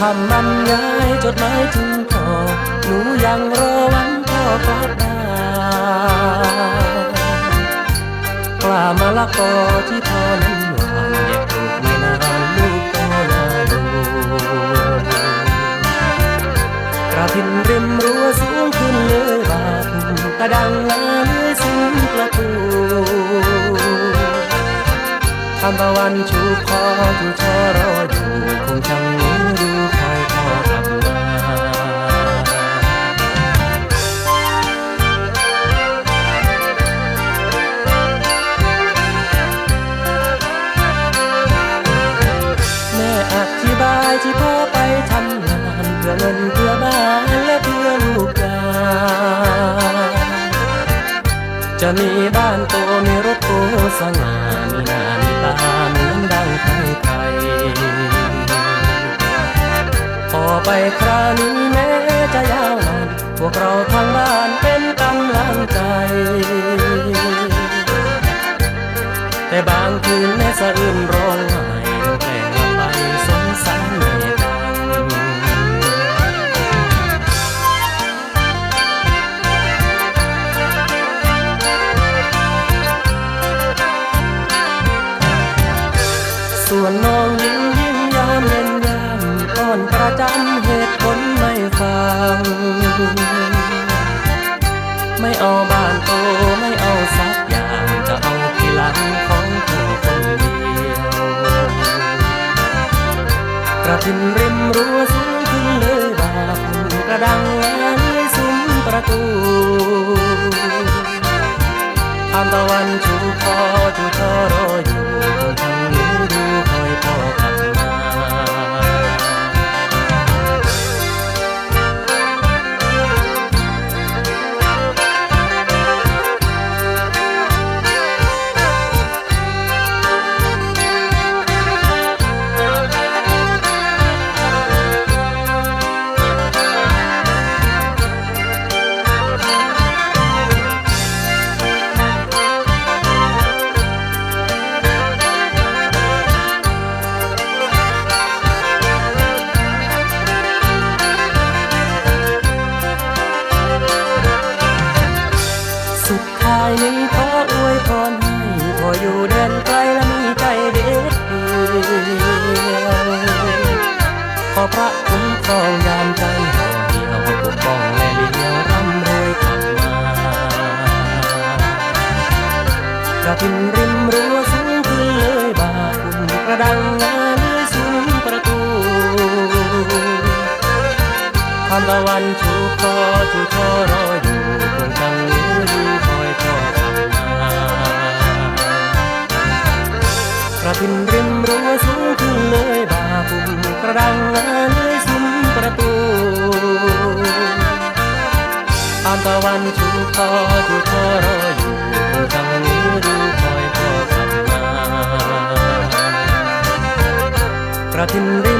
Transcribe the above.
คำบรรยายจดหมายถึงพ่อหนูยังรอวันพ่อกลับมากล้ามาละกอที่พ่อนั้นหวานเด็กปลูกไม่นานลูกโตนาดูกระพินริมรั้วสูงขึ้นเลยบาทกระดังงาเลยสิ้นประตูคำตะวันชูคอจูชอรออยู่คงจัง พื่อเงินเพื่อบ้านและเพื่อลูกหลานจะมีบ้านโตมีรถโตสง่ามีหน้ามีตาเหมือนดังใครใครพอไปคราวนี้แม้จะยาวนานพวกเราทางบ้านเป็นกำลังใจ แต่บางคืนแม่สะอื้นร้อง ส่วนน้องยิ้มยิ้มยามเล่นยามอ้อนประจำเหตุผลไม่ฟัง ไม่เอาบ้านโตไม่เอาสักอย่างจะเอาที่หลังของเธอคนเดียวกระพินริมรั้วสูงขึ้นเลยบางกระดังงเลยซุ้มประตูทานตะวันชูคอจูชอรออยู่ากระพินริมรั้วสูงขึ้นเลยบาคุมกระดังงาเลื่อยสูงประตูทานตะวันชูคอชูคอรออยู่คงจังนี้ดูคอยพ่อกลับมากระพินริมรั้วสูงขึ้นเลยบาปุ่มกระดังงาเลยซุ้มประตูทานตะวันชูคอชูคอรออยู่คงจัง กระทินริ